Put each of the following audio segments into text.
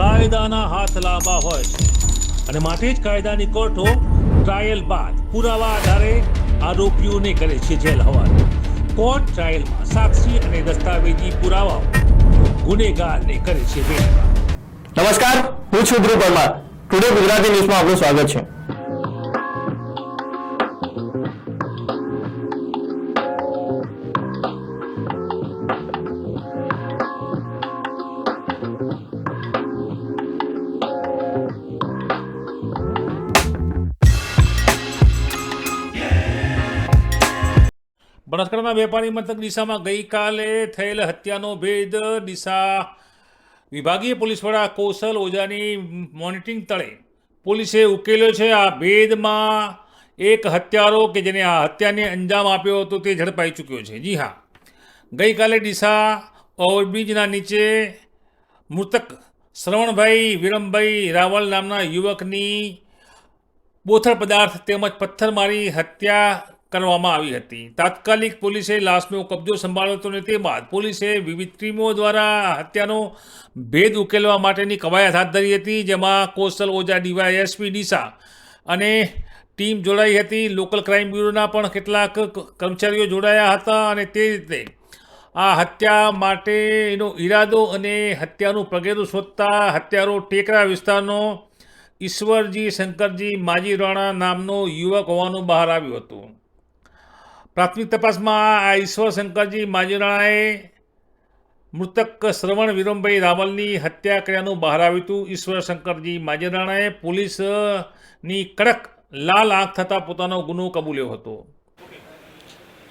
કાયદાના હાથ લાંબા હોય છે. અને માટે જ કાયદાની કોર્ટો ટ્રાયલ બાદ પુરાવા આધારે આરોપીઓને કરે છે જેલ હવાલે. કોર્ટ ટ્રાયલમાં સાક્ષી અને દસ્તાવેજી પુરાવાઓ ગુનેગારને કરે છે નમસ્કાર, હું છું ધ્રુવ પરમાર. ટુડે ગુજરાતી ન્યૂઝમાં આપનું સ્વાગત છે. બનાસકાંઠાના વેપારી મથક ડીસામાં ગઈકાલે થયેલ હત્યાનો ભેદ. ડીસા વિભાગીય પોલીસ વડા કૌશલ ઓઝાની મોનિટરિંગ તળે પોલીસે ઉકેલ્યો છે આ ભેદમાં એક હત્યારો કે જેને આ હત્યાને અંજામ આપ્યો હતો તે ઝડપાઈ ચૂક્યો છે. જી હા, ગઈકાલે ડીસા ઓવરબ્રિજના નીચે મૃતક શ્રવણભાઈ વિરમભાઈ રાવલ નામના યુવકની બોથળ પદાર્થ તેમજ પથ્થર મારી હત્યા કરવામાં આવી હતી. તાત્કાલિક પોલીસે લાશનો કબજો સંભાળ્યો હતો અને તે બાદ પોલીસે વિવિધ ટીમો દ્વારા હત્યાનો ભેદ ઉકેલવા માટેની કવાયત હાથ ધરી હતી, જેમાં coastal Oja DY SP Deesa અને ટીમ જોડાઈ હતી. લોકલ ક્રાઇમ બ્યુરોના પણ કેટલાક કર્મચારીઓ જોડાયા હતા અને તે રીતે આ હત્યા માટેનો ઈરાદો અને હત્યાનું પગેરું શોધતા હત્યારો ટેકરા વિસ્તારનો ઈશ્વરજી શંકરજી માજી રાણા નામનો યુવક હોવાનું બહાર આવ્યું હતું. પ્રાથમિક તપાસમાં આ ઈશ્વર શંકરજી માજીરાણાએ મૃતક શ્રવણ વિરમભાઈ રાવલની હત્યા કર્યાનું બહાર આવ્યું હતું. ઈશ્વર શંકરજી માજીરાણાએ પોલીસની કડક લાલ આંખ થતાં પોતાનો ગુનો કબૂલ્યો હતો.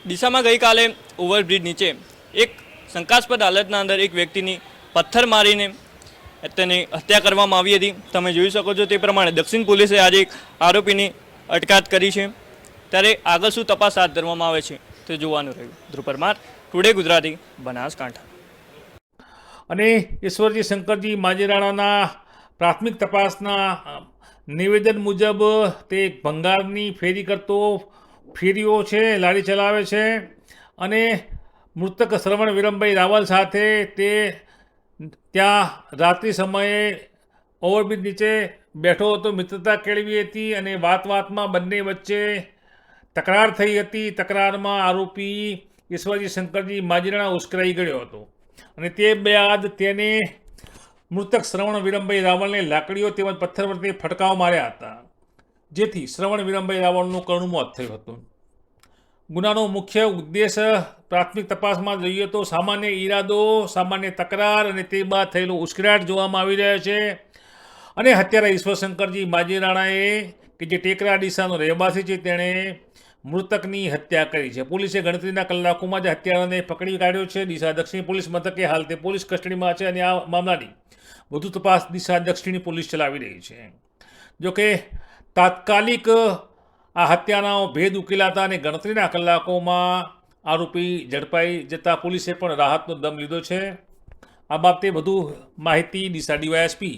ડીસામાં ગઈકાલે ઓવરબ્રિજ નીચે એક શંકાસ્પદ હાલતના અંદર એક વ્યક્તિની પથ્થર મારીને તેની હત્યા કરવામાં આવી હતી. તમે જોઈ શકો છો તે પ્રમાણે દક્ષિણ પોલીસે આજે એક આરોપીની અટકાયત કરી છે. ત્યારે આગળ શું તપાસ હાથ ધરવામાં આવે છે તે જોવાનું રહ્યું. ધ્રુવ પરમાર ટુડે ગુજરાતી, બનાસકાંઠા. અને ઈશ્વરજી શંકરજી માજીરાણાના પ્રાથમિક તપાસના નિવેદન મુજબ તે ભંગારની ફેરી કરતો ફેરીઓ છે, લારી ચલાવે છે અને મૃતક શ્રવણ વિરમભાઈ રાવલ સાથે તે ત્યાં રાત્રિ સમયે ઓવરબ્રિજ નીચે બેઠો હતો. મિત્રતા કેળવી હતી અને વાત વાતમાં બંને વચ્ચે તકરાર થઈ હતી, તકરારમાં આરોપી ઈશ્વરજી શંકરજી માજીરાણા ઉશ્કેરાઈ ગયો હતો. અને તે બાદ તેને મૃતક શ્રવણ વિરમભાઈ રાવણને લાકડીઓ તેમજ પથ્થર પરથી ફટકાવ માર્યા હતા. જેથી શ્રવણ વિરમભાઈ રાવણનું કરુણ મોત થયું હતું. ગુનાનો મુખ્ય ઉદ્દેશ પ્રાથમિક તપાસમાં જોઈએ તો સામાન્ય ઈરાદો, સામાન્ય તકરાર અને તે બાદ થયેલો ઉશ્કેરાટ જોવામાં આવી રહ્યો છે. અને હત્યારા ઈશ્વરશંકરજી માજીરાણાએ, કે જે ટેકરા ડીસાનો રહેવાસી છે, તેણે મૃતકની હત્યા કરી છે. પોલીસે ગણતરીના કલાકોમાં જ હત્યારાને પકડી કાઢ્યો છે. ડીસા દક્ષિણ પોલીસ મથકે હાલ તે પોલીસ કસ્ટડીમાં છે અને આ મામલાની વધુ તપાસ દિશા દક્ષિણી પોલીસ ચલાવી રહી છે. જોકે તાત્કાલિક આ હત્યાનો ભેદ ઉકેલાતા અને ગણતરીના કલાકોમાં આરોપી ઝડપાઈ જતા પોલીસે પણ રાહતનો દમ લીધો છે. આ બાબતે વધુ માહિતી ડીસા ડીવાયએસપી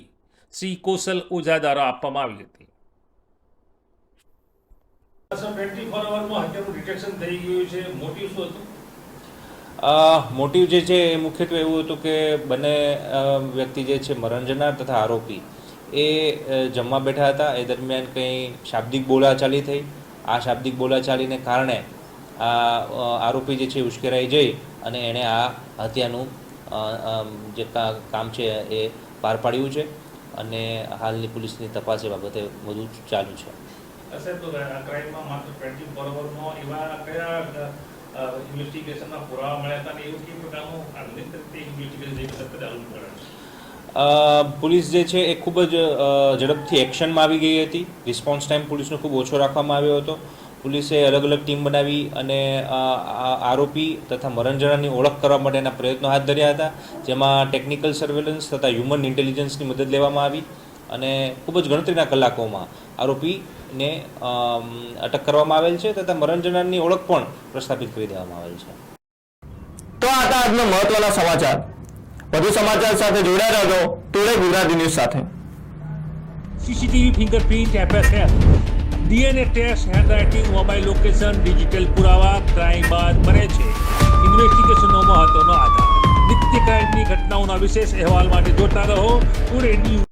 શ્રી કૌશલ ઓઝા દ્વારા આપવામાં આવી હતી ટ્વેન્ટી ફોર અવરમાં હત્યાનું ડિટેક્શન થઈ ગયું છે મોટિવ જે છે એ મુખ્યત્વે એવું હતું કે બંને વ્યક્તિ જે છે મરણ તથા આરોપી, એ જમવા બેઠા હતા. એ દરમિયાન કંઈ શાબ્દિક બોલાચાલી થઈ. આ શાબ્દિક બોલાચાલીને કારણે આરોપી જે છે ઉશ્કેરાઈ જઈ અને એણે આ હત્યાનું જે કામ છે એ પાર પાડ્યું છે અને હાલની પોલીસની તપાસ એ બાબતે વધુ ચાલુ છે. સાહેબ તો ક્રાઇમમાં માત્ર ટ્વેન્ટી ફોર અવરમાં એવા કયા ઇન્વેસ્ટિગેશનના પુરાવા મળ્યા હતા અને એવું કેવી પ્રકારનું આધુનિક રીતે ઇન્વેસ્ટિગેશન જે સતત ચાલુ કરે પોલીસ જે છે એ ખૂબ જ ઝડપથી એક્શનમાં આવી ગઈ હતી. રિસ્પોન્સ ટાઈમ પોલીસનો ખૂબ ઓછો રાખવામાં આવ્યો હતો. પોલીસે અલગ અલગ ટીમ બનાવી અને આરોપી તથા મરણજણાની ઓળખ કરવા માટેના પ્રયત્નો હાથ ધર્યા હતા, જેમાં ટેકનિકલ સર્વેલન્સ તથા હ્યુમન ઇન્ટેલિજન્સની મદદ લેવામાં આવી. અને ખૂબ જ ગણતરીના કલાકોમાં આરોપીને અમ, અટક કરવામાં આવેલ છે તથા મરણજણાની ઓળખ પણ પ્રસ્થાપિત કરી દેવામાં આવેલ છે. તો આ હતા આજના મહત્વના સમાચાર. વધુ સમાચાર સાથે જોડાયા રહો ટુડે ગુજરાતી ન્યૂઝ સાથે. CCTV fingerprint FSL DNA test handwriting mobile location digital પુરાવા ક્રાઇમ બાદ બને છે. ઇન્વેસ્ટિગેશનનો મહત્વનો આધાર. નિત્ય ક્રાઇમની ઘટનાઓના વિશેષ અહેવાલ માટે જોતા રહો. Today news